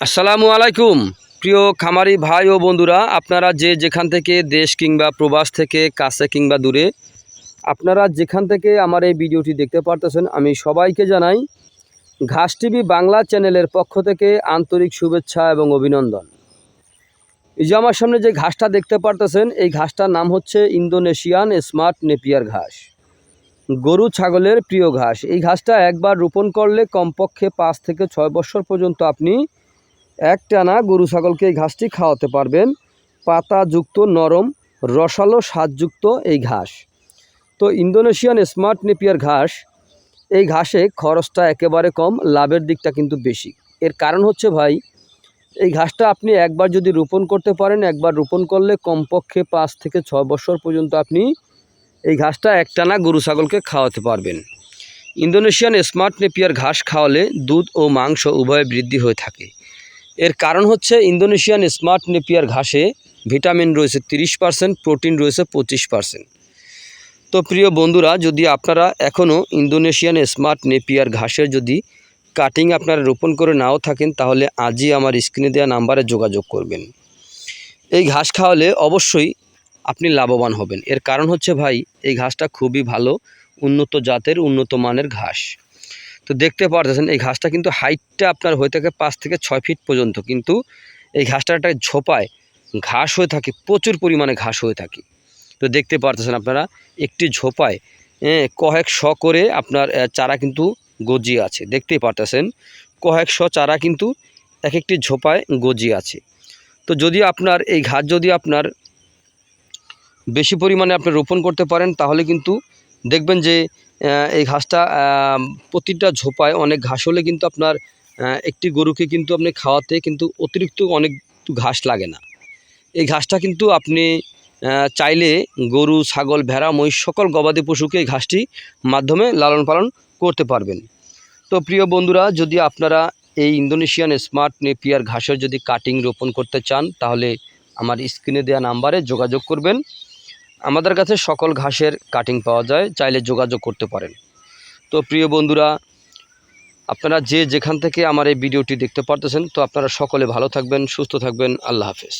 আসসালামু আলাইকুম। প্রিয় খামারি ভাই ও বন্ধুরা, আপনারা যে যেখান থেকে দেশ কিংবা প্রবাস থেকে, কাছে কিংবা দূরে, আপনারা যেখান থেকে আমার এই ভিডিওটি দেখতে পারতেছেন, আমি সবাইকে জানাই ঘাস টিভি বাংলা চ্যানেলের পক্ষ থেকে আন্তরিক শুভেচ্ছা এবং অভিনন্দন। এই যে আমার সামনে যে ঘাসটা দেখতে পারতেছেন, এই ঘাসটার নাম হচ্ছে ইন্দোনেশিয়ান স্মার্ট নেপিয়ার ঘাস। গরু ছাগলের প্রিয় ঘাস। এই ঘাসটা একবার রোপণ করলে কমপক্ষে পাঁচ থেকে ছয় বছর পর্যন্ত আপনি একটানা গরু ছাগলকে এই ঘাসটি খাওয়াতে পারবেন। পাতাযুক্ত, নরম, রসালো, স্বাদযুক্ত এই ঘাস। তো ইন্দোনেশিয়ান স্মার্ট নেপিয়ার ঘাস, এই ঘাসে খরচটা একেবারে কম, লাভের দিকটা কিন্তু বেশি। এর কারণ হচ্ছে ভাই, এই ঘাসটা আপনি একবার যদি রোপণ করতে পারেন, একবার রোপণ করলে কমপক্ষে পাঁচ থেকে ছয় বছর পর্যন্ত আপনি এই ঘাসটা একটানা গরু ছাগলকে খাওয়াতে পারবেন। ইন্দোনেশিয়ান স্মার্ট নেপিয়ার ঘাস খাওয়ালে দুধ ও মাংস উভয় বৃদ্ধি হয়ে থাকে। এর কারণ হচ্ছে ইন্দোনেশিয়ান স্মার্ট নেপিয়ার ঘাসে ভিটামিন রয়েছে তিরিশ পার্সেন্ট, প্রোটিন রয়েছে পঁচিশ পার্সেন্ট। তো প্রিয় বন্ধুরা, যদি আপনারা এখনও ইন্দোনেশিয়ান স্মার্ট নেপিয়ার ঘাসের যদি কাটিং আপনারা রোপণ করে নাও থাকেন, তাহলে আজই আমার স্ক্রিনে দেওয়া নাম্বারে যোগাযোগ করবেন। এই ঘাস খাওয়ালে অবশ্যই আপনি লাভবান হবেন। এর কারণ হচ্ছে ভাই, এই ঘাসটা খুবই ভালো, উন্নত জাতের, উন্নত মানের ঘাস। তো দেখতে পারতেছেন এই ঘাসটা কিন্তু হাইটটা আপনার হয়ে থাকে পাঁচ থেকে ছয় ফিট পর্যন্ত কিন্তু এই ঘাসটা একটা ঝোপায় ঘাস হয়ে থাকে প্রচুর পরিমাণে ঘাস হয়ে থাকে। তো দেখতে পারতেছেন আপনারা একটি ঝোপায় হ্যাঁ, কয়েক শ করে আপনার চারা কিন্তু গজিয়ে আছে দেখতেই পারতেছেন কয়েক শ চারা কিন্তু এক একটি ঝোপায় গজিয়ে আছে। তো যদি আপনার এই ঘাস যদি আপনার বেশি পরিমাণে আপনি রোপণ করতে পারেন তাহলে কিন্তু দেখবেন যে এই ঘাসটা প্রতিটা ঝোপায় অনেক ঘাস হলে কিন্তু আপনার একটি গরুকে কিন্তু আপনি খাওয়াতে কিন্তু অতিরিক্ত অনেক ঘাস লাগে না। এই ঘাসটা কিন্তু আপনি চাইলে গরু, ছাগল, ভেড়া, মহিষ সকল গবাদি পশুকে এই ঘাসটি মাধ্যমে লালন পালন করতে পারবেন। তো প্রিয় বন্ধুরা, যদি আপনারা এই ইন্দোনেশিয়ান স্মার্ট নেপিয়ার ঘাসের যদি কাটিং রোপণ করতে চান, তাহলে আমার স্ক্রিনে দেওয়া নাম্বারে যোগাযোগ করবেন। আমাদের কাছে সকল ঘাসের কাটিং পাওয়া যায়, চাইলে যোগাযোগ করতে পারেন। তো প্রিয় বন্ধুরা, আপনারা যে যেখান থেকে আমার এই ভিডিওটি দেখতে পারতেছেন, তো আপনারা সকলে ভালো থাকবেন, সুস্থ থাকবেন, আল্লাহ হাফেজ।